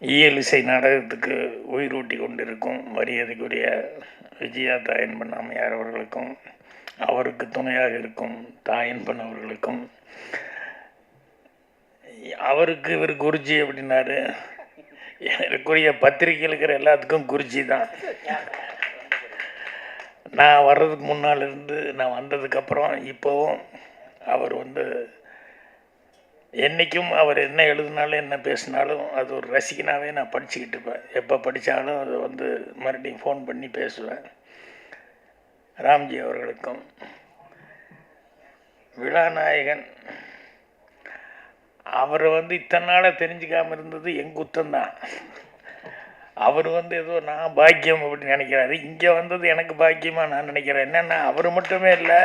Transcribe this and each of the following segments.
இயல் இசை நாடகத்துக்கு உயிரூட்டி கொண்டிருக்கும் மரியாதைக்குரிய விஜயா தாயன் அம்மையார் அவர்களுக்கும் அவருக்கு துணையாக இருக்கும் தாயன் அவர்களுக்கும். அவருக்கு இவர் குருஜி அப்படின்னாரு. எனக்குரிய பத்திரிகையில் இருக்கிற எல்லாத்துக்கும் குருஜி தான். நான் வர்றதுக்கு முன்னால் இருந்து நான் வந்ததுக்கப்புறம் இப்போவும் அவர் வந்து என்றைக்கும் அவர் என்ன எழுதினாலும் என்ன பேசினாலும் அது ஒரு ரசிகனாகவே நான் படிச்சுக்கிட்டு இருப்பேன். எப்போ படித்தாலும் அது வந்து மறுபடியும் ஃபோன் பண்ணி பேசுவேன். ராம்ஜி அவர்களுக்கும். விழாநாயகன் அவரை வந்து இத்தனை நாளாக தெரிஞ்சுக்காமல் இருந்தது என் குத்தம்தான் அவர் வந்து ஏதோ நான் பாக்கியம் அப்படின்னு நினைக்கிறாரு. இங்கே வந்தது எனக்கு பாக்கியமாக நான் நினைக்கிறேன். என்னென்னா அவர் மட்டுமே இல்லை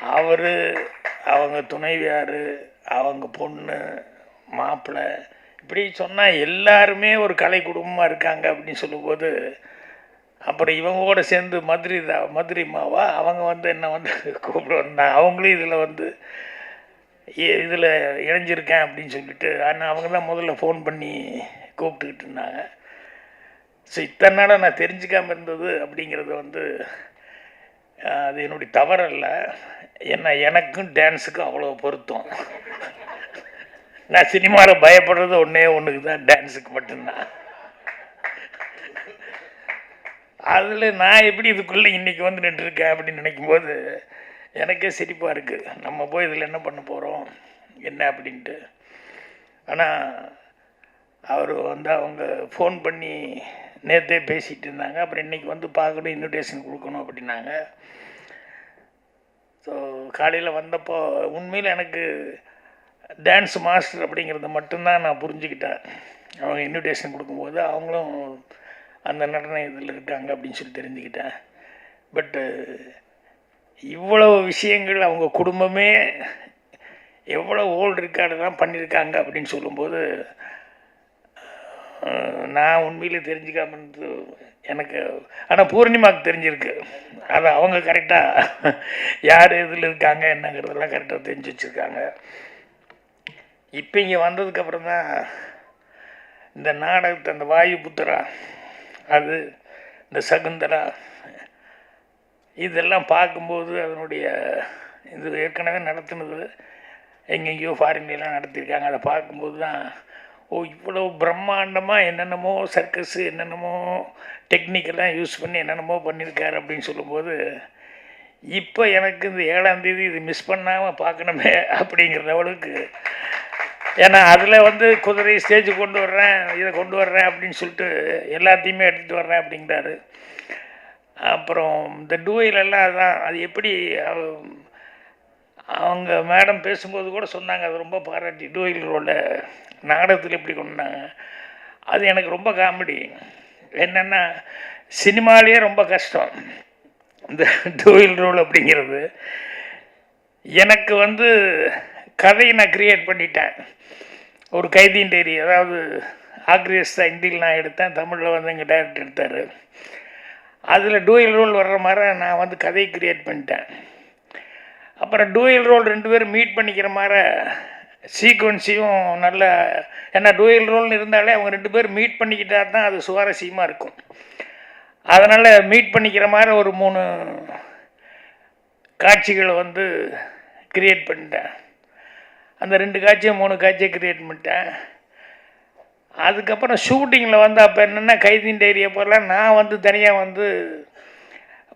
அவர் அவங்க துணைவியார் அவங்க பொண்ணு மாப்பிள்ளை இப்படி சொன்னால் எல்லாருமே ஒரு கலை குடும்பமாக இருக்காங்க அப்படின்னு சொல்லும்போது அப்புறம் இவங்க கூட சேர்ந்து மதுரை தான் மதுரை மாவா அவங்க வந்து என்ன வந்து கூப்பிட வந்தாங்க அவங்களும் இதில் வந்து இதில் இணைஞ்சிருக்கேன் அப்படின்னு சொல்லிட்டு ஆனால் அவங்க தான் முதல்ல ஃபோன் பண்ணி கூப்பிட்டுக்கிட்டு இருந்தாங்க. ஸோ இத்தனை நாளாக நான் தெரிஞ்சுக்காமல் இருந்தது அப்படிங்கிறது வந்து அது என்னுடைய தவறல்ல. என்ன எனக்கும் டான்ஸுக்கும் அவ்வளோ பொருத்தம். நான் சினிமாவில் பயப்படுறது ஒன்றே ஒன்றுக்கு தான் டான்ஸுக்கு மட்டும்தான். அதில் நான் எப்படி இதுக்குள்ளே இன்றைக்கி வந்து நின்றுருக்கேன் அப்படின்னு நினைக்கும்போது எனக்கே சிரிப்பாக இருக்குது நம்ம போய் இதில் என்ன பண்ண போகிறோம் என்ன அப்படின்ட்டு. ஆனால் அவர் வந்து அவங்க ஃபோன் பண்ணி நேற்றே பேசிகிட்டு இருந்தாங்க. அப்புறம் இன்றைக்கி வந்து பார்க்கணும் இன்விடேஷன் கொடுக்கணும் அப்படின்னாங்க. ஸோ காலையில் வந்தப்போ உண்மையில் எனக்கு டான்ஸ் மாஸ்டர் அப்படிங்கிறத மட்டும்தான் நான் புரிஞ்சுக்கிட்டேன். அவங்க இன்விடேஷன் கொடுக்கும்போது அவங்களும் அந்த நடன இதில் இருக்காங்க அப்படின்னு சொல்லி தெரிஞ்சுக்கிட்டேன். பட்டு இவ்வளவு விஷயங்கள் அவங்க குடும்பமே எவ்வளோ ஓல்டு ரெக்கார்டெல்லாம் பண்ணியிருக்காங்க அப்படின்னு சொல்லும்போது நான் உண்மையிலே தெரிஞ்சுக்காம எனக்கு ஆனால் பூர்ணிமாவுக்கு தெரிஞ்சிருக்கு. அது அவங்க கரெக்டாக யார் இதில் இருக்காங்க என்னங்கிறதெல்லாம் கரெக்டாக தெரிஞ்சு வச்சுருக்காங்க. இப்போ இங்கே வந்ததுக்கப்புறம் தான் இந்த நாடகத்தை அந்த வாயு புத்திரா அது இந்த சகுந்தரா இதெல்லாம் பார்க்கும்போது அதனுடைய இது ஏற்கனவே நடத்தினது எங்கெங்கேயோ ஃபாரின்லாம் நடத்தியிருக்காங்க. அதை பார்க்கும்போது தான் ஓ இவ்வளோ பிரம்மாண்டமாக என்னென்னமோ சர்க்கஸு என்னென்னமோ டெக்னிக்கெல்லாம் யூஸ் பண்ணி என்னென்னமோ பண்ணியிருக்காரு அப்படின்னு சொல்லும்போது இப்போ எனக்கு இந்த ஏழாந்தேதி இது மிஸ் பண்ணாமல் பார்க்கணுமே அப்படிங்கிற லெவலுக்கு ஏன்னா அதில் வந்து குதிரை ஸ்டேஜ் கொண்டு வர்றேன் இதை கொண்டு வர்றேன் அப்படின்னு சொல்லிட்டு எல்லாத்தையுமே எடுத்துகிட்டு வர்றேன் அப்படிங்கிறாரு. அப்புறம் இந்த டூயிலெல்லாம் அதான் அது எப்படி அவங்க மேடம் பேசும்போது கூட சொன்னாங்க அது ரொம்ப பாராட்டி டூயில் ரோலை நாடகத்தில் எப்படி கொண்டாங்க. அது எனக்கு ரொம்ப காமெடி என்னென்னா சினிமாலேயே ரொம்ப கஷ்டம். இந்த டூயில் ரோல் அப்படிங்கிறது. எனக்கு வந்து கதையை நான் க்ரியேட் பண்ணிட்டேன். ஒரு கைதியின் டைரி அதாவது ஆக்ரியஸ் ஹிந்தியில் நான் எடுத்தேன் தமிழில் வந்து எங்கள் டேரக்டர் எடுத்தார். அதில் டூயல் ரோல் வர்ற மாதிரி நான் வந்து கதையை க்ரியேட் பண்ணிட்டேன். அப்புறம் டூயல் ரோல் ரெண்டு பேரும் மீட் பண்ணிக்கிற மாதிரி சீக்வன்ஸையும் நல்ல ஏன்னா டூயல் ரோல்னு இருந்தாலே அவங்க ரெண்டு பேரும் மீட் பண்ணிக்கிட்டா தான் அது சுவாரஸ்யமாக இருக்கும். அதனால் மீட் பண்ணிக்கிற மாதிரி ஒரு மூணு காட்சிகளை வந்து கிரியேட் பண்ணிட்டேன். அந்த ரெண்டு காட்சியும் மூணு காட்சியை கிரியேட் பண்ணிட்டேன். அதுக்கப்புறம் ஷூட்டிங்கில் வந்து அப்போ என்னென்னா கைதின் டைரியை போலாம் நான் வந்து தனியாக வந்து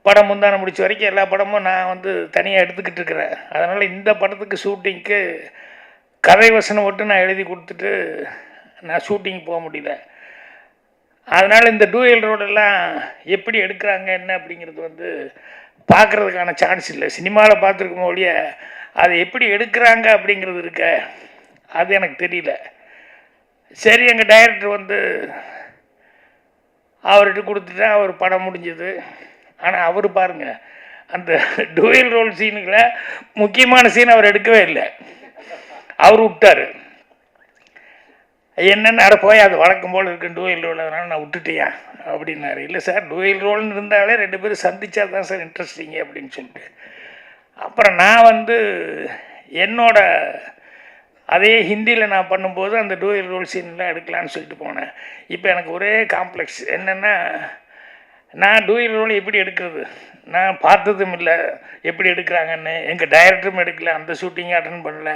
படம் முந்தான முடிச்ச வரைக்கும் எல்லா படமும் நான் வந்து தனியாக எடுத்துக்கிட்டு இருக்கிறேன். அதனால் இந்த படத்துக்கு ஷூட்டிங்க்கு கதை வசனம் மட்டும் நான் எழுதி கொடுத்துட்டு நான் ஷூட்டிங் போக முடியல. அதனால் இந்த டூயல் ரோடெல்லாம் எப்படி எடுக்கிறாங்க என்ன அப்படிங்கிறது வந்து பார்க்குறதுக்கான சான்ஸ் இல்லை. சினிமாவில் பார்த்துருக்கும் ஒழிய அதை எப்படி எடுக்கிறாங்க அப்படிங்கிறது இருக்க அது எனக்கு தெரியல. சரி எங்கள் டைரக்டர் வந்து அவர்கிட்ட கொடுத்துட்டேன். அவர் படம் முடிஞ்சது. ஆனால் அவர் பாருங்கள் அந்த டூயல் ரோல் சீனுகளை முக்கியமான சீன் அவர் எடுக்கவே இல்லை. அவர் விட்டார். என்னென்ன அட போய் அது வழக்கம் போல் இருக்கு டூயல் ரோல் அதனால் நான் விட்டுட்டியா? அப்படின்னாரு. இல்லை சார் டூயல் ரோல்னு இருந்தாலே ரெண்டு பேரும் சந்தித்தா தான் சார் இன்ட்ரெஸ்டிங்க அப்படின்னு சொல்லிட்டு. அப்புறம் நான் வந்து என்னோட அதே ஹிந்தியில் நான் பண்ணும்போது அந்த டூயல் ரோல் சீன்லாம் எடுக்கலான்னு சொல்லிட்டு போனேன். இப்போ எனக்கு ஒரே காம்ப்ளெக்ஸ் என்னென்னா நான் டூயல் ரோல் எப்படி எடுக்கிறது? நான் பார்த்ததும் இல்லை. எப்படி எடுக்கிறாங்கன்னு. எங்கள் டைரக்டரும் எடுக்கல. அந்த ஷூட்டிங் அட்டன் பண்ணல.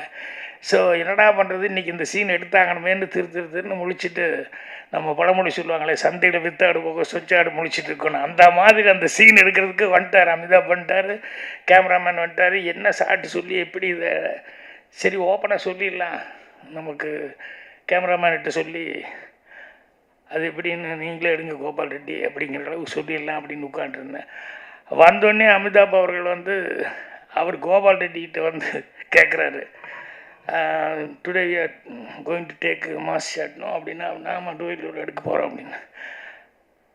ஸோ என்னடா பண்ணுறது இன்றைக்கி இந்த சீன் எடுத்தாங்கணுமேன்னு திரு திரு திருன்னு முழிச்சிட்டு நம்ம பழமொழி சொல்லுவாங்களே சந்தையில் வித்தாடு போக சொச்சாடு முழிச்சிட்டு இருக்கணும். அந்த மாதிரி அந்த சீன் எடுக்கிறதுக்கு வந்துட்டார் அமிதாப் வந்துட்டார் கேமராமேன் வந்துட்டார். என்ன சாட்டு சொல்லி எப்படி இதை சரி ஓப்பனாக சொல்லிடலாம். நமக்கு கேமராமேன்கிட்ட சொல்லி அது எப்படின்னு நீங்களே எடுங்க கோபால் ரெட்டி அப்படிங்கிற அளவுக்கு சொல்லிடலாம் அப்படின்னு உட்காந்துருந்தேன் வந்தோடனே அமிதாப் அவர்கள் வந்து அவர் கோபால் ரெட்டிக்கிட்ட வந்து கேட்குறாரு today we are going to take mask ஷாட்னோ அப்படின்னா நாம டூவில் எடுக்க போகிறோம் அப்படின்னு.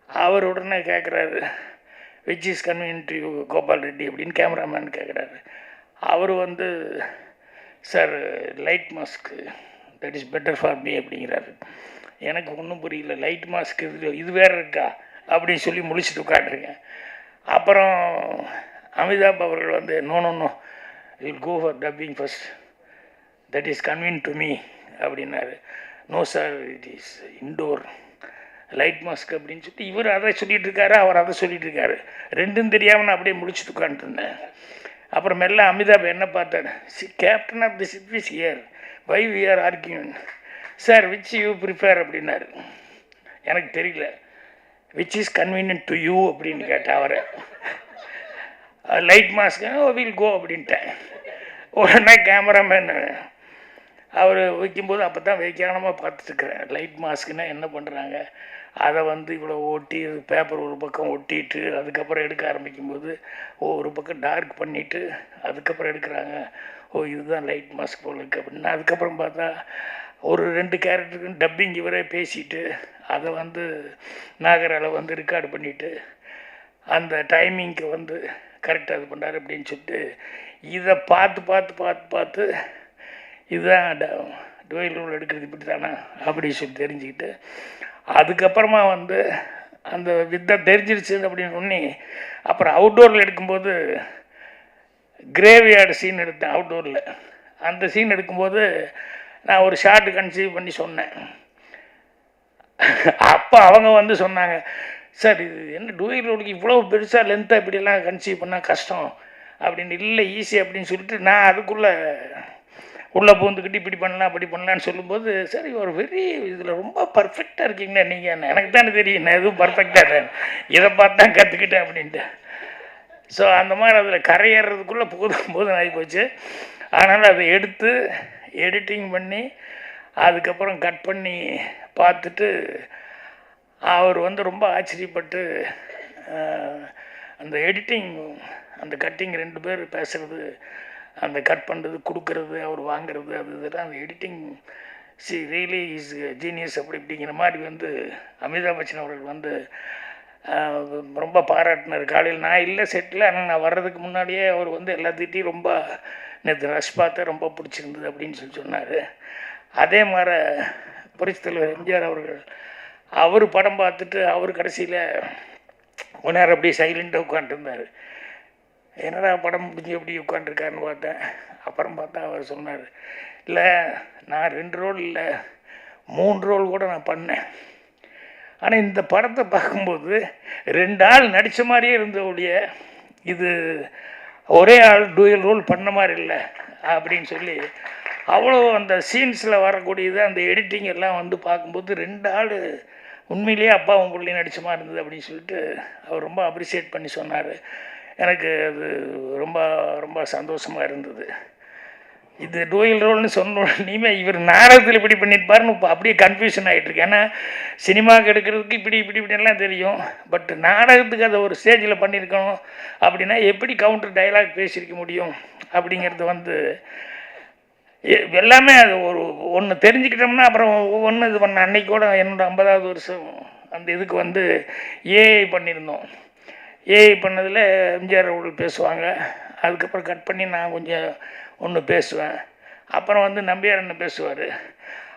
அவர் உடனே கேட்குறாரு which is convenient to Gopal Reddy அப்படின்னு கேமராமேன் கேட்குறாரு அவர் வந்து sir light mask that is better for me அப்படிங்கிறாரு. எனக்கு ஒன்றும் புரியல லைட் மாஸ்க் இது இது வேறு இருக்கா? அப்படின்னு சொல்லி முழிச்சிட்டு உட்காந்துருக்கேன் அப்புறம் அமிதாப் அவர்கள் வந்து no no no will go for dubbing first that is convenient to me அப்படின்னாரு. No sir it is indoor light mask அப்படின்னு சொல்லிட்டு இவர் அதை சொல்லிட்டு இருக்காரு அவர் அதை சொல்லிட்டு இருக்காரு ரெண்டும் தெரியாமல் நான் அப்படியே முடிச்சுட்டு உட்காந்துருந்தேன் அப்புறம் மெல்ல அமிதாப் என்ன பார்த்தாரு? See captain of the ship is here why we are arguing sir which you prefer அப்படின்னாரு. எனக்கு தெரியல. Which is convenient to you அப்படின்னு கேட்டேன் அவரை. லைட் மாஸ்க் வில் கோ அப்படின்ட்டேன். உடனே கேமராமேன் அவர் வைக்கும்போது அப்போ தான் வைக்கானமாக பார்த்துட்டுருக்குறேன். லைட் மாஸ்க்குன்னா என்ன பண்ணுறாங்க அதை வந்து இவ்வளோ ஒட்டி பேப்பர் ஒரு பக்கம் ஒட்டிட்டு அதுக்கப்புறம் எடுக்க ஆரம்பிக்கும்போது ஓ ஒரு பக்கம் டார்க் பண்ணிவிட்டு அதுக்கப்புறம் எடுக்கிறாங்க. ஓ இதுதான் லைட் மாஸ்க் போல் இருக்குது அப்படின்னா. அதுக்கப்புறம் பார்த்தா ஒரு ரெண்டு கேரக்டருக்கும் டப்பிங் இவரே பேசிட்டு அதை வந்து நாகரால வந்து ரெக்கார்டு பண்ணிவிட்டு அந்த டைமிங்க்கு வந்து கரெக்டாக இது பண்ணார் அப்படின்னு சொல்லிட்டு இதை பார்த்து பார்த்து பார்த்து பார்த்து இதுதான் டுவெல் ரூல் எடுக்கிறது இப்படி தானே அப்படின்னு சொல்லி தெரிஞ்சுக்கிட்டு அதுக்கப்புறமா வந்து அந்த வித்தை தெரிஞ்சிருச்சு அப்படின்னு சொன்னி அப்புறம் அவுட்டோரில் எடுக்கும்போது கிரேவியார்டு சீன் எடுத்தேன் அவுட்டோரில் அந்த சீன் எடுக்கும்போது நான் ஒரு ஷார்ட் கன்சீவ் பண்ணி சொன்னேன். அப்போ அவங்க வந்து சொன்னாங்க சார் இது என்ன டூயல் ரோடுக்கு இவ்வளோ பெருசாக லென்த்தாக இப்படியெல்லாம் கன்சீவ் பண்ணால் கஷ்டம் அப்படின்னு இல்லை ஈஸி அப்படின்னு சொல்லிட்டு நான் அதுக்குள்ளே உள்ளே பூந்துக்கிட்டு இப்படி பண்ணலாம் அப்படி பண்ணலான்னு சொல்லும்போது சரி ஒரு வெரி இதில் ரொம்ப பர்ஃபெக்டாக இருக்கீங்களா நீங்கள் எனக்கு தானே தெரியும் நான் எதுவும் பர்ஃபெக்டாக இல்லை. இதை பார்த்து தான் கற்றுக்கிட்டேன் அப்படின்ட்டு. ஸோ அந்த மாதிரி அதில் கரையேறதுக்குள்ளே போதும் போதும் ஆகி போச்சு. அதனால் அதை எடுத்து எடிட்டிங் பண்ணி அதுக்கப்புறம் கட் பண்ணி பார்த்துட்டு அவர் வந்து ரொம்ப ஆச்சரியப்பட்டு அந்த எடிட்டிங் அந்த கட்டிங் ரெண்டு பேர் பேசுகிறது அந்த கட் பண்ணுறது கொடுக்கறது அவர் வாங்குறது அது இதெல்லாம் அந்த editing see really is genius அப்படி இப்படிங்கிற மாதிரி வந்து அமிதாப் பச்சன் அவர்கள் வந்து ரொம்ப பாராட்டினார். காலையில் நான் இல்லை செட்டில் ஆனால் நான் வர்றதுக்கு முன்னாடியே அவர் வந்து எல்லாத்திட்டையும் ரொம்ப நேற்று ரஷ் பார்த்தா ரொம்ப பிடிச்சிருந்தது அப்படின்னு சொல்லி சொன்னார். அதே மாதிரி புரட்சி தலைவர் எம்ஜிஆர் அவர்கள் அவர் படம் பார்த்துட்டு அவர் கடைசியில் கொஞ்ச நேரம் அப்படியே சைலண்ட்டாக உட்காந்துருந்தார் என்னடா படம் முடிஞ்சு எப்படி உட்காந்துருக்காருன்னு பார்த்தேன். அப்புறம் பார்த்தா அவர் சொன்னார் இல்லை நான் ரெண்டு ரோல் இல்லை மூணு ரோல் கூட நான் பண்ணேன். ஆனால் இந்த படத்தை பார்க்கும்போது ரெண்டு ஆள் நடித்த மாதிரியே இருந்தவுடைய இது ஒரே ஆள் டூயல் ரோல் பண்ண மாதிரி இல்லை அப்படின்னு சொல்லி அவ்வளோ அந்த சீன்ஸில் வரக்கூடியது அந்த எடிட்டிங் எல்லாம் வந்து பார்க்கும்போது ரெண்டு ஆள் உண்மையிலேயே அப்பாவும் பிள்ளையும் நடித்த மாதிரி இருந்தது அப்படின்னு சொல்லிட்டு அவர் ரொம்ப அப்ரிசியேட் பண்ணி சொன்னார். எனக்கு அது ரொம்ப ரொம்ப சந்தோஷமாக இருந்தது. இது டூயில் ரோல்னு சொன்ன இனிமே இவர் நாடகத்தில் இப்படி பண்ணியிருப்பாருன்னு இப்போ அப்படியே கன்ஃபியூஷன் ஆகிட்டு இருக்கு ஏன்னா சினிமாவுக்கு எடுக்கிறதுக்கு இப்படி இப்படி இப்படின்லாம் தெரியும். பட் நாடகத்துக்கு அதை ஒரு ஸ்டேஜில் பண்ணியிருக்கணும் அப்படின்னா எப்படி கவுண்டர் டைலாக் பேசியிருக்க முடியும் அப்படிங்கிறது வந்து எ- எல்லாமே அது ஒரு ஒன்று தெரிஞ்சுக்கிட்டோம்னா அப்புறம் ஒவ்வொன்று இது பண்ண அன்னைக்கு கூட என்னோடய ஐம்பதாவது வருஷம் அந்த இதுக்கு வந்து ஏஐ பண்ணியிருந்தோம். ஏஐ பண்ணதில் எம்ஜிஆர் அவர்கள் பேசுவாங்க. அதுக்கப்புறம் கட் பண்ணி நான் கொஞ்சம் ஒன்று பேசுவேன். அப்புறம் வந்து நம்பியார் அண்ணன் பேசுவார்.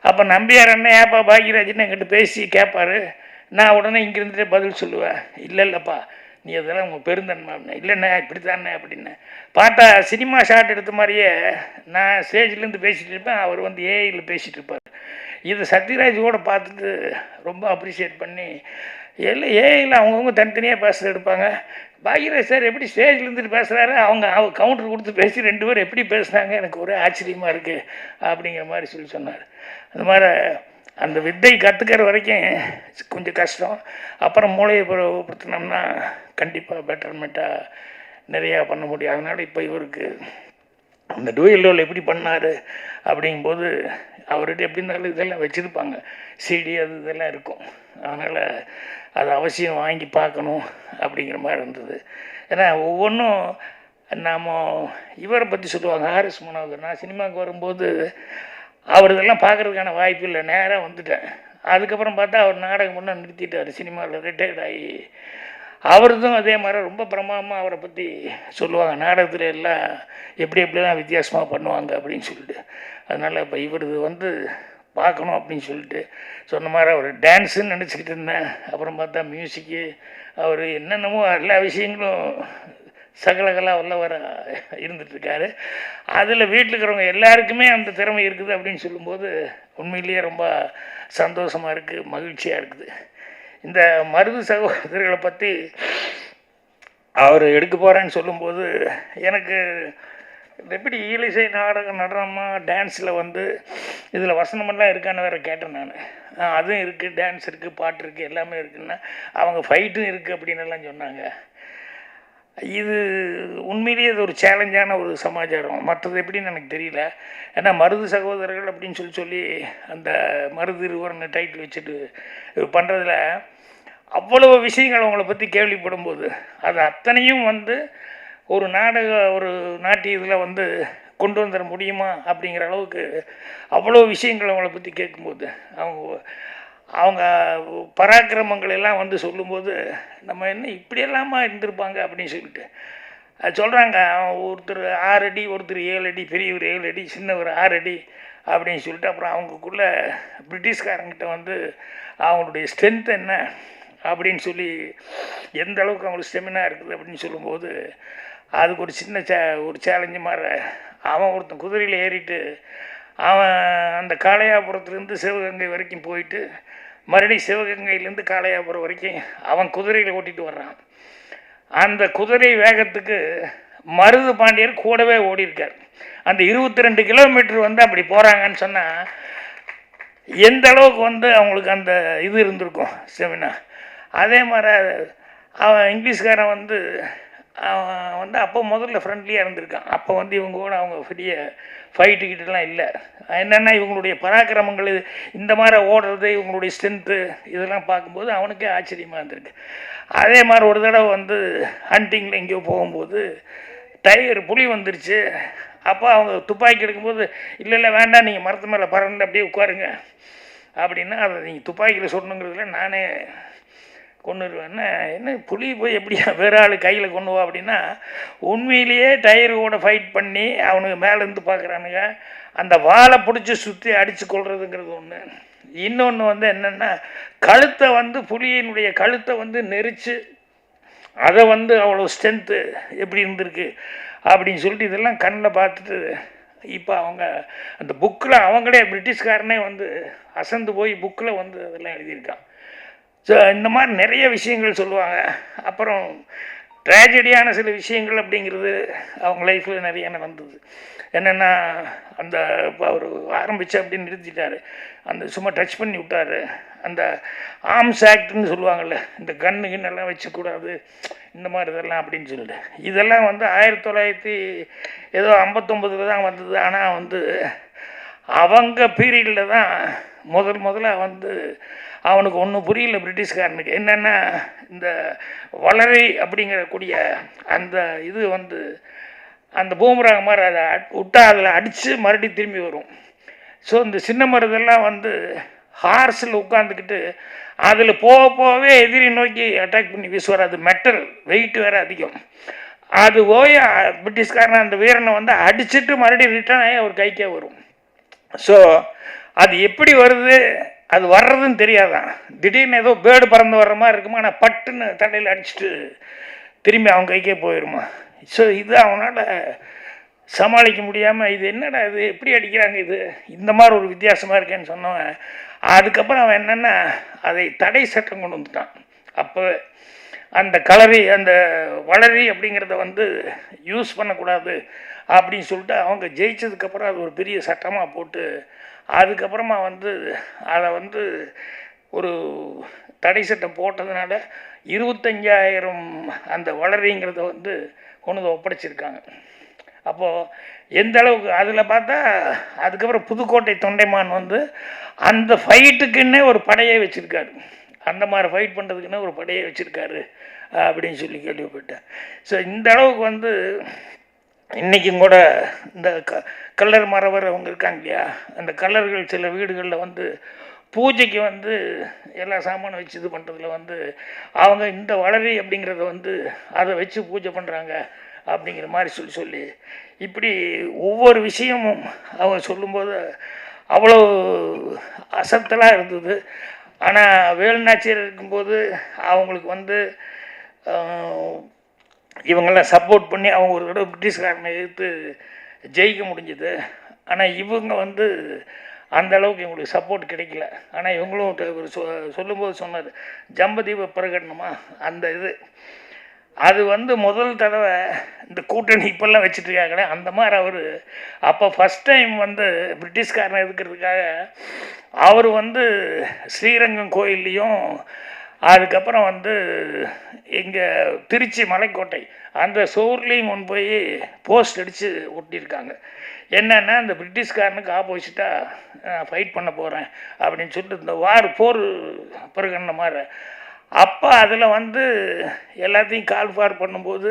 அப்போ நம்பியார் அண்ணன் ஏப்பா பாக்யராஜன் என்கிட்ட பேசி கேட்பாரு நான் உடனே இங்கிருந்துட்டே பதில் சொல்லுவேன். இல்லை இல்லைப்பா. நீ அதெல்லாம் உங்கள் பெருந்தன்மை. அப்படின்னா இல்லைண்ணே இப்படித்தானே. அப்படின்னு. பார்த்தா சினிமா ஷாட் எடுத்த மாதிரியே நான் ஸ்டேஜ்லேருந்து பேசிகிட்டு இருப்பேன். அவர் வந்து ஏஐயில் பேசிகிட்டு இருப்பார். இதை சத்யராஜ் கூட பார்த்துட்டு ரொம்ப அப்ரிஷியேட் பண்ணி எல்லாம் ஏஐயில் அவங்கவுங்க தனித்தனியாக பேசுகிற எடுப்பாங்க. பாக்யராஜ் சார் எப்படி ஸ்டேஜில் இருந்துட்டு பேசுகிறாரு அவங்க அவங்க கவுண்டர் கொடுத்து பேசி ரெண்டு பேரும் எப்படி பேசுனாங்க? எனக்கு ஒரே ஆச்சரியமாக இருக்குது அப்படிங்கிற மாதிரி சொல்லி சொன்னார். அந்த மாதிரி அந்த வித்தை கற்றுக்கிற வரைக்கும் கொஞ்சம் கஷ்டம். அப்புறம் மூளையை படுத்தினோம்னா கண்டிப்பாக பெட்டர்மெண்ட்டாக நிறையா பண்ண முடியும். அதனால் இப்போ இவருக்கு அந்த டூயல் எப்படி பண்ணார் அப்படிங்கும்போது அவர்கிட்ட எப்படி இருந்தாலும் இதெல்லாம் வச்சுருப்பாங்க. சிடி அது இதெல்லாம் இருக்கும். அதனால் அது அவசியம் வாங்கி பார்க்கணும் அப்படிங்கிற மாதிரி இருந்தது. ஏன்னா ஒவ்வொன்றும் நாம் இவரை பற்றி சொல்லுவாங்க ஹாரிஸ் மனோகர். நான் சினிமாவுக்கு வரும்போது அவர் இதெல்லாம் பார்க்குறதுக்கான வாய்ப்பு இல்லை. நேராக வந்துட்டேன். அதுக்கப்புறம் பார்த்தா அவர் நாடகம் பண்ண நிறுத்திட்டார். சினிமாவில் ரிட்டையர்ட் ஆகி அவரதும் அதே மாதிரி ரொம்ப பிரமாதமாக அவரை பற்றி சொல்லுவாங்க. நாடகத்தில் எல்லாம் எப்படி எப்படிலாம் வித்தியாசமாக பண்ணுவாங்க அப்படின்னு சொல்லிட்டு. அதனால் இப்போ இவரது வந்து பார்க்கணும் அப்படின்னு சொல்லிட்டு சொன்ன மாதிரி அவர் டான்ஸுன்னு நினச்சிக்கிட்டு இருந்தேன். அப்புறம் பார்த்தா மியூசிக்கு அவர் என்னென்னமோ எல்லா விஷயங்களும் சகலகலா வல்லவர இருந்துகிட்ருக்காரு அதில் வீட்டில் இருக்கிறவங்க எல்லாருக்குமே அந்த திறமை இருக்குது அப்படின்னு சொல்லும்போது உண்மையிலேயே ரொம்ப சந்தோஷமாக இருக்குது மகிழ்ச்சியாக இருக்குது. இந்த மருது சகோதரிகளை பற்றி அவர் எடுக்க போகிறேன்னு சொல்லும்போது எனக்கு எப்படி ஈலிசை நாடகம் நடனமாக டான்ஸில் வந்து இதில் வசனமெல்லாம் இருக்கான்னு வேறு கேட்டேன் நான். அதுவும் இருக்குது டான்ஸ் இருக்குது பாட்டு இருக்குது எல்லாமே இருக்குன்னா அவங்க ஃபைட்டும் இருக்குது அப்படின்னு எல்லாம் சொன்னாங்க. இது உண்மையிலேயே இது ஒரு சேலஞ்சான ஒரு சமாச்சாரம். மற்றது எப்படின்னு எனக்கு தெரியல. ஏன்னா மருது சகோதரர்கள் அப்படின்னு சொல்லி சொல்லி அந்த மருது இருவர்னு டைட்டில் வச்சுட்டு பண்ணுறதுல அவ்வளவு விஷயங்கள் அவங்கள பற்றி கேள்விப்படும் போது அது அத்தனையும் வந்து ஒரு நாடக ஒரு நாட்டிய இதில் வந்து கொண்டு வந்துட முடியுமா அப்படிங்கிற அளவுக்கு அவ்வளோ விஷயங்கள் அவங்கள பற்றி கேட்கும்போது அவங்க அவங்க பராக்கிரமங்கள் எல்லாம் வந்து சொல்லும்போது நம்ம என்ன இப்படியெல்லாமா இருந்திருப்பாங்க அப்படின்னு சொல்லிட்டு. அது சொல்கிறாங்க ஒருத்தர் ஆறு அடி ஒருத்தர் ஏழு அடி பெரியவர் ஏழு அடி சின்னவர் ஆறு அடி அப்படின்னு சொல்லிட்டு அப்புறம் அவங்களுக்குள்ளே பிரிட்டிஷ்காரங்கிட்ட வந்து அவங்களுடைய ஸ்ட்ரென்த் என்ன அப்படின்னு சொல்லி எந்த அளவுக்கு அவங்களுக்கு ஸ்டெமினா இருக்குது அப்படின்னு சொல்லும்போது அதுக்கு ஒரு சின்ன சே ஒரு சேலஞ்சு மாதிரி. அவன் ஒருத்தன் குதிரையில் ஏறிட்டு அவன் அந்த காளையாபுரத்துலேருந்து சிவகங்கை வரைக்கும் போயிட்டு மறுபடியும் சிவகங்கையிலேருந்து காளையாபுரம் வரைக்கும் அவன் குதிரையில் ஓட்டிகிட்டு வர்றான். அந்த குதிரை வேகத்துக்கு மருது பாண்டியர் கூடவே ஓடிருக்கார் அந்த இருபத்தி ரெண்டு கிலோமீட்டர் வந்து அப்படி போகிறாங்கன்னு சொன்னால் எந்த அளவுக்கு வந்து அவங்களுக்கு அந்த இது இருந்திருக்கும் செமினா? அதே மாதிரி அவன் இங்கிலீஷ்காரன் வந்து வந்து அப்போ முதல்ல ஃப்ரெண்ட்லியாக இருந்திருக்கான். அப்போ வந்து இவங்க கூட அவங்க பெரிய ஃபைட்டு கிட்டலாம் இல்லை. என்னென்னா இவங்களுடைய பராக்கிரமங்கள் இது இந்த மாதிரி ஓடுறது இவங்களுடைய ஸ்ட்ரென்த்து இதெல்லாம் பார்க்கும்போது அவனுக்கே ஆச்சரியமாக இருந்திருக்கு. அதே மாதிரி ஒரு தடவை வந்து ஹண்டிங்கில் எங்கேயோ போகும்போது டைகர் புலி வந்துருச்சு. அப்போ அவங்க துப்பாக்கி எடுக்கும்போது இல்லை இல்லை வேண்டாம் நீங்கள் மரத்து மேலே பறந்து அப்படியே உட்காருங்க. அப்படின்னா அதை நீங்கள் துப்பாக்கியில் சொல்லணுங்கிறதுல நானே கொண்டு என்ன என்ன புலி போய் எப்படியா வேற ஆள் கையில் கொண்டு வா அப்படின்னா உண்மையிலேயே டயரோட ஃபைட் பண்ணி அவனுக்கு மேலேருந்து பார்க்குறானுங்க அந்த வாழை பிடிச்சி சுற்றி அடித்து கொள்றதுங்கிறது ஒன்று இன்னொன்று வந்து என்னென்னா கழுத்தை வந்து புலியினுடைய கழுத்தை வந்து நெரிச்சு அதை வந்து அவ்வளோ ஸ்ட்ரென்த்து எப்படி இருந்திருக்கு அப்படின்னு சொல்லிட்டு இதெல்லாம் கண்ணில் பார்த்துட்டு இப்போ அவங்க அந்த புக்கில் அவங்களே பிரிட்டிஷ்காரனே வந்து அசந்து போய் புக்கில் வந்து அதெல்லாம் எழுதியிருக்கான். ஸோ இந்த மாதிரி நிறைய விஷயங்கள் சொல்லுவாங்க. அப்புறம் ட்ராஜடியான சில விஷயங்கள் அப்படிங்கிறது அவங்க லைஃப்பில் நிறைய நடந்தது என்னென்னா அந்த இப்போ அவர் ஆரம்பித்து அப்படின்னு நிறுத்திட்டார். அந்த சும்மா டச் பண்ணி விட்டார். அந்த ஆர்ம்ஸ் ஆக்ட்னு சொல்லுவாங்கள்ல இந்த கன்னு கின்னெல்லாம் வச்சுக்கூடாது இந்த மாதிரி இதெல்லாம் அப்படின்னு சொல்லிட்டு. இதெல்லாம் வந்து ஆயிரத்தி தொள்ளாயிரத்தி ஏதோ ஐம்பத்தொம்பதில் தான் வந்தது. ஆனால் வந்து அவங்க பீரியடில் தான் முதல் முதல்ல வந்து அவனுக்கு ஒன்றும் புரியல பிரிட்டிஷ்காரனுக்கு. என்னென்னா இந்த வளரை அப்படிங்கிறக்கூடிய அந்த இது வந்து அந்த பூமராக மாதிரி அதை விட்டா அதில் அடித்து மறுபடியும் திரும்பி வரும். ஸோ இந்த சின்ன மருதெல்லாம் வந்து ஹார்ஸில் உட்காந்துக்கிட்டு அதில் போக போகவே எதிரி நோக்கி அட்டாக் பண்ணி வீசுவார். அது மெட்டல் வெயிட் வேறு அதிகம். அது போய் பிரிட்டிஷ்காரன் அந்த வீரனை வந்து அடிச்சுட்டு மறுபடியும் ரிட்டர்ன் ஆகி அவர் கைக்கே வரும். ஸோ அது எப்படி வருது? அது வர்றதுன்னு தெரியாதான் திடீர்னு ஏதோ பேர்டு பறந்து வர்ற மாதிரி இருக்குமா? ஆனால் பட்டுன்னு தண்டையில் அடிச்சுட்டு திரும்பி அவங்க கைக்கே போயிடுமா ஸோ இது அவனால் சமாளிக்க முடியாமல் இது என்னடா இது? எப்படி அடிக்கிறாங்க இது? இந்த மாதிரி ஒரு வித்தியாசமாக இருக்கேன்னு சொன்னவன் அதுக்கப்புறம் அவன் என்னென்னா அதை தடை சட்டம் கொண்டு வந்துட்டான். அப்போ அந்த கலரி அந்த வளரி அப்படிங்கிறத வந்து யூஸ் பண்ணக்கூடாது அப்படின்னு சொல்லிட்டு அவங்க ஜெயிச்சதுக்கப்புறம் அது ஒரு பெரிய சட்டமாக போட்டு அதுக்கப்புறமா வந்து அதை வந்து ஒரு தடை சட்டம் போட்டதுனால இருபத்தஞ்சாயிரம் அந்த வளரிங்கிறத வந்து கொண்டு ஒப்படைச்சிருக்காங்க. அப்போது எந்த அளவுக்கு அதில் பார்த்தா அதுக்கப்புறம் புதுக்கோட்டை தொண்டைமான் வந்து அந்த ஃபைட்டுக்குன்னே ஒரு படையை வச்சுருக்காரு. அந்த மாதிரி ஃபைட் பண்ணுறதுக்குன்னே ஒரு படையை வச்சுருக்காரு அப்படின்னு சொல்லி கேள்விப்பட்டேன். ஸோ இந்த அளவுக்கு வந்து இன்றைக்கும் கூட இந்த க கல்லர் மரவர் அவங்க இருக்காங்க இல்லையா? அந்த கல்லர்கள் சில வீடுகளில் வந்து பூஜைக்கு வந்து எல்லா சாமானும் வச்சு இது பண்ணுறதுல வந்து அவங்க இந்த வளரி அப்படிங்கிறத வந்து அதை வச்சு பூஜை பண்ணுறாங்க அப்படிங்கிற மாதிரி சொல்லி சொல்லி இப்படி ஒவ்வொரு விஷயமும் அவங்க சொல்லும்போது அவ்வளோ அசத்தலாக இருந்தது. ஆனால் வேலுநாச்சியர் இருக்கும்போது அவங்களுக்கு வந்து இவங்கெல்லாம் சப்போர்ட் பண்ணி அவங்க ஒரு தடவை பிரிட்டிஷ்காரனை எதிர்த்து ஜெயிக்க முடிஞ்சது. ஆனால் இவங்க வந்து அந்த அளவுக்கு இவங்களுக்கு சப்போர்ட் கிடைக்கல. ஆனால் இவங்களும் சொ சொல்லும்போது சொன்னார் ஜம்பதீப பிரகடனமா? அந்த இது. அது வந்து முதல் தடவை இந்த கூட்டணி இப்பெல்லாம் வச்சுட்டு இருக்காங்களே அந்த மாதிரி அவர் அப்போ ஃபஸ்ட் டைம் வந்து பிரிட்டிஷ்காரனை எதுக்கிறதுக்காக அவர் வந்து ஸ்ரீரங்கம் கோயில்லையும் அதுக்கப்புறம் வந்து இங்கே திருச்சி மலைக்கோட்டை அந்த சோர்லேயும் கொண்டு போய் போஸ்ட் அடித்து ஒட்டியிருக்காங்க. என்னென்னா இந்த பிரிட்டிஷ்காரனுக்கு ஆப்போசிட்டாக ஃபைட் பண்ண போகிறேன் அப்படின்னு சொல்லிட்டு இந்த வார் போர் பிறகுன மாதிரி. அப்போ அதில் வந்து எல்லாத்தையும் கால் ஃபார் பண்ணும்போது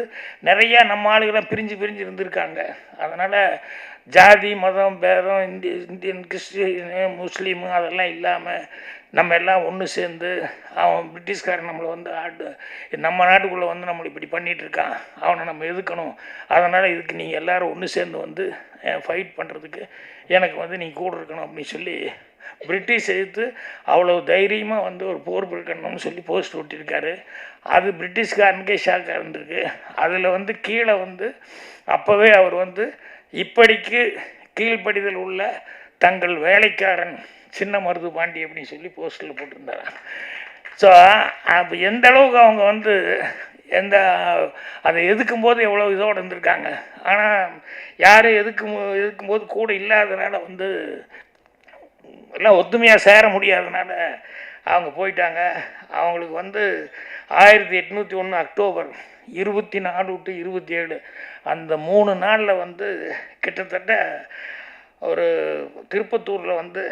நிறையா நம்ம ஆளுகளாம் பிரிஞ்சு பிரிஞ்சு இருந்திருக்காங்க. அதனால் ஜாதி மதம் பேதம் இந்தி இந்தியன் கிறிஸ்டின் முஸ்லீமு அதெல்லாம் இல்லாமல் நம்ம எல்லாம் ஒன்று சேர்ந்து அவன் பிரிட்டிஷ்காரன் நம்மளை வந்து ஆட்டு நம்ம நாட்டுக்குள்ளே வந்து நம்மளை இப்படி பண்ணிகிட்டு இருக்கான். அவனை நம்ம எதுக்கணும் அதனால் இதுக்கு நீங்கள் எல்லாரும் ஒன்று சேர்ந்து வந்து ஃபைட் பண்ணுறதுக்கு எனக்கு வந்து நீ கூட இருக்கணும் அப்படின்னு சொல்லி பிரிட்டிஷ் எதிர்த்து அவ்வளோ தைரியமாக வந்து ஒரு போர் பிறக்கணும்னு சொல்லி போஸ்ட் ஓட்டியிருக்காரு அது பிரிட்டிஷ்காரனுக்கே ஷாக்காக இருந்திருக்கு. அதில் வந்து கீழே வந்து அப்போவே அவர் வந்து இப்படிக்கு கீழ்ப்படிதல் உள்ள தங்கள் வேலைக்காரன் சின்ன மருது பாண்டி அப்படின்னு சொல்லி போஸ்டரில் போட்டிருந்தாரு. ஸோ அப்போ எந்த அளவுக்கு அவங்க வந்து எந்த அதை எதுக்கும் போது எவ்வளோ இதோடு இருந்திருக்காங்க? ஆனால் யாரும் எதுக்கும் எதுக்கும் போது கூட இல்லாதனால வந்து எல்லாம் ஒத்துமையாக சேர முடியாதனால அவங்க போயிட்டாங்க. அவங்களுக்கு வந்து ஆயிரத்தி எட்நூற்றி ஒன்று அக்டோபர் இருபத்தி நாலு டு இருபத்தி ஏழு அந்த மூணு நாளில் வந்து கிட்டத்தட்ட ஒரு திருப்பத்தூரில் வந்து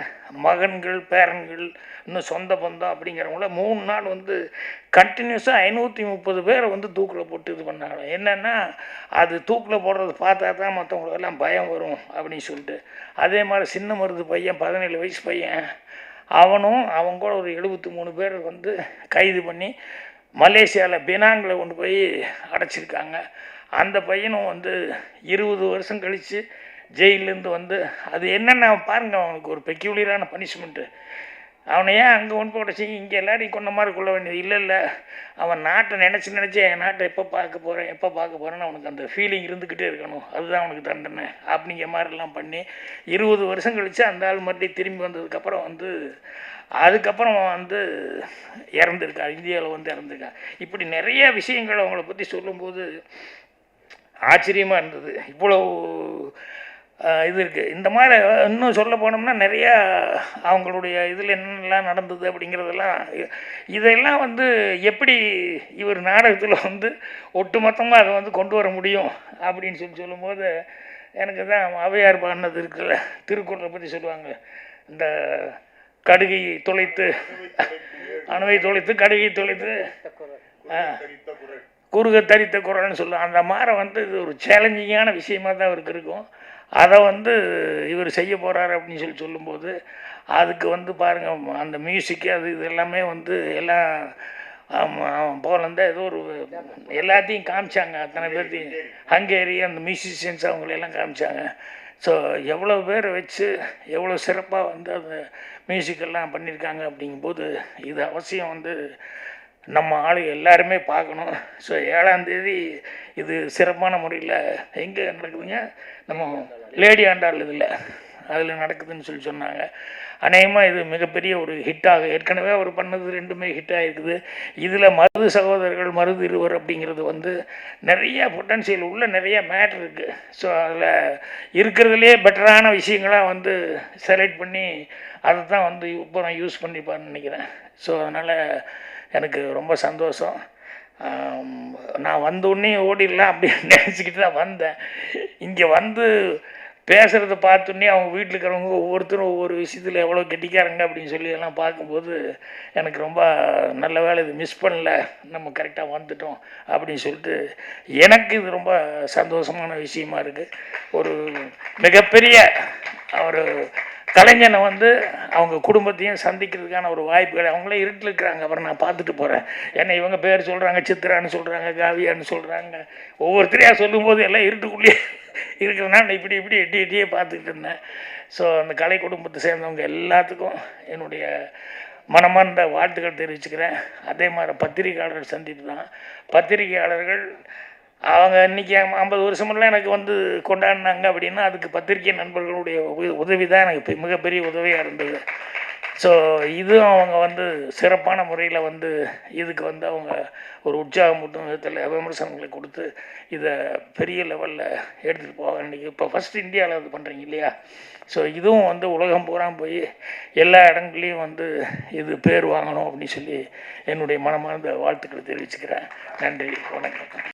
மகன்கள் பேரன்கள் இன்னும் சொந்த பந்தம் அப்படிங்கிறவங்கள மூணு நாள் வந்து கண்டினியூஸாக ஐநூற்றி முப்பது பேரை வந்து தூக்கில் போட்டு இது பண்ணாங்க. என்னென்னா அது தூக்கில் போடுறது பார்த்தா தான் மற்றவங்களுக்கெல்லாம் பயம் வரும் அப்படின்னு சொல்லிட்டு. அதே மாதிரி சின்ன மருது பையன் பதினேழு வயசு பையன் அவனும் அவங்க கூட ஒரு எழுபத்தி மூணு பேர் வந்து கைது பண்ணி மலேசியாவில் பினாங்கில் கொண்டு போய் அடைச்சிருக்காங்க. அந்த பையனும் வந்து இருபது வருஷம் கழித்து ஜெயிலேருந்து வந்து அது என்னென்ன பாருங்க அவனுக்கு ஒரு பெக்யூலியரான பனிஷ்மெண்ட்டு அவனை ஏன் அங்கே ஒன்று போய் செய்ய இங்கே எல்லாரையும் கொண்ட மாதிரி கொள்ள வேண்டியது. இல்லை இல்லை. அவன் நாட்டை நினச்சி நினச்சி என் நாட்டை எப்போ பார்க்க போகிறேன் எப்போ பார்க்க போகிறேன்னு அவனுக்கு அந்த ஃபீலிங் இருந்துக்கிட்டே இருக்கணும். அதுதான் அவனுக்கு தண்டனை. அப்படிங்கிற மாதிரிலாம் பண்ணி இருபது வருஷம் கழித்து அந்த ஆள் மறுபடியும் திரும்பி வந்ததுக்கப்புறம் வந்து அதுக்கப்புறம் வந்து இறந்துருக்கான் இந்தியாவில் வந்து இறந்துருக்கான் இப்படி நிறைய விஷயங்கள் அவங்கள பற்றி சொல்லும்போது ஆச்சரியமாக இருந்தது. இவ்வளோ இது இருக்குது இந்த மாதிரி இன்னும் சொல்ல போனோம்னா நிறையா அவங்களுடைய இதில் என்னென்னலாம் நடந்தது அப்படிங்கிறதெல்லாம் இதெல்லாம் வந்து எப்படி இவர் நாடகத்தில் வந்து ஒட்டுமொத்தமாக அதை வந்து கொண்டு வர முடியும் அப்படின்னு சொல்லி சொல்லும்போது எனக்கு தான் அவையார் பாடினது இருக்குல்ல திருக்குறளை பற்றி சொல்லுவாங்க. இந்த கடுகை தொலைத்து அணுவை தொலைத்து கடுகை தொலைத்து குறுக தரித்த குரல்னு சொல்லுவோம் அந்த மாதிரி வந்து இது ஒரு சேலஞ்சிங்கான விஷயமா தான் அவருக்கு இருக்கும். அதை வந்து இவர் செய்ய போகிறாரு அப்படின்னு சொல்லி சொல்லும்போது அதுக்கு வந்து பாருங்கள் அந்த மியூசிக்கு அது இது எல்லாமே வந்து எல்லாம் ஆமாம் போலந்த ஏதோ ஒரு எல்லாத்தையும் காமிச்சாங்க. அத்தனை பேர்த்தையும். ஹங்கேரி அந்த மியூசிஷியன்ஸ் அவங்களையெல்லாம் காமிச்சாங்க. ஸோ எவ்வளோ பேரை வச்சு எவ்வளோ சிறப்பாக வந்து அந்த மியூசிக்கெல்லாம் பண்ணியிருக்காங்க அப்படிங்கும்போது இது அவசியம் வந்து நம்ம ஆள் எல்லாருமே பார்க்கணும். ஸோ ஏழாந்தேதி இது சிறப்பான முறையில் எங்கே நடக்குதுங்க? நம்ம லேடி ஆண்டாள் இதில். அதில் நடக்குதுன்னு சொல்லி சொன்னாங்க. அநேகமாக இது மிகப்பெரிய ஒரு ஹிட்டாக ஏற்கனவே அவர் பண்ணது ரெண்டுமே ஹிட் ஆகிருக்குது இதில் மருது சகோதரர்கள் மருது இருவர் அப்படிங்கிறது வந்து நிறைய பொட்டன்சியல் உள்ள நிறைய மேட்ரு இருக்குது ஸோ அதில் இருக்கிறதுலே பெட்டரான விஷயங்களாக வந்து செலக்ட் பண்ணி அதை தான் வந்து இப்போ நான் யூஸ் பண்ணிப்பான்னு நினைக்கிறேன். ஸோ அதனால் எனக்கு ரொம்ப சந்தோஷம். நான் வந்த உடனே ஓடிடலாம் அப்படின்னு நினச்சிக்கிட்டு தான் வந்தேன். இங்கே வந்து பேசுகிறத பார்த்தோன்னே அவங்க வீட்டில் இருக்கிறவங்க ஒவ்வொருத்தரும் ஒவ்வொரு விஷயத்தில் எவ்வளோ கெட்டிக்காரங்க அப்படின்னு சொல்லி எல்லாம் பார்க்கும்போது எனக்கு ரொம்ப நல்ல வேலை இது மிஸ் பண்ணல. நம்ம கரெக்டாக வந்துட்டோம் அப்படின்னு சொல்லிட்டு எனக்கு இது ரொம்ப சந்தோஷமான விஷயமா இருக்குது ஒரு மிகப்பெரிய ஒரு கலைஞனை வந்து அவங்க குடும்பத்தையும் சந்திக்கிறதுக்கான ஒரு வாய்ப்புகள் அவங்களே இருட்டில் இருக்கிறாங்க. அப்புறம் நான் பார்த்துட்டு போகிறேன் ஏன்னா இவங்க பேர் சொல்கிறாங்க சித்திரான்னு சொல்கிறாங்க காவியான்னு சொல்கிறாங்க ஒவ்வொருத்தரையாக சொல்லும்போது எல்லாம் இருட்டுக்குள்ளேயே இருக்கிறனால நான் இப்படி இப்படி எட்டி எட்டியே பார்த்துக்கிட்டு இருந்தேன். ஸோ அந்த கலை குடும்பத்தை சேர்ந்தவங்க எல்லாத்துக்கும் என்னுடைய மனமார்ந்த வாழ்த்துக்கள் தெரிவிச்சுக்கிறேன். அதே மாதிரி பத்திரிகையாளர்கள் சந்திப்பு தான். பத்திரிகையாளர்கள் அவங்க இன்றைக்கி ஐம்பது வருஷமெல்லாம் எனக்கு வந்து கொண்டாடினாங்க அப்படின்னா அதுக்கு பத்திரிகை நண்பர்களுடைய உதவி தான் எனக்கு மிகப்பெரிய உதவியாக இருந்தது. ஸோ இதுவும் அவங்க வந்து சிறப்பான முறையில் வந்து இதுக்கு வந்து அவங்க ஒரு உற்சாகமூட்டும் விதத்தில் விமர்சனங்களை கொடுத்து இதை பெரிய லெவலில் எடுத்துகிட்டு போவாங்க இன்றைக்கி இப்போ ஃபஸ்ட் இந்தியாவில் அது பண்ணுறீங்க இல்லையா? ஸோ இதுவும் வந்து உலகம் பூரா போய் எல்லா இடங்கள்லையும் வந்து இது பேர் வாங்கணும் அப்படின்னு சொல்லி என்னுடைய மனமார்ந்த வாழ்த்துக்களை தெரிவிச்சுக்கிறேன். நன்றி வணக்கம்.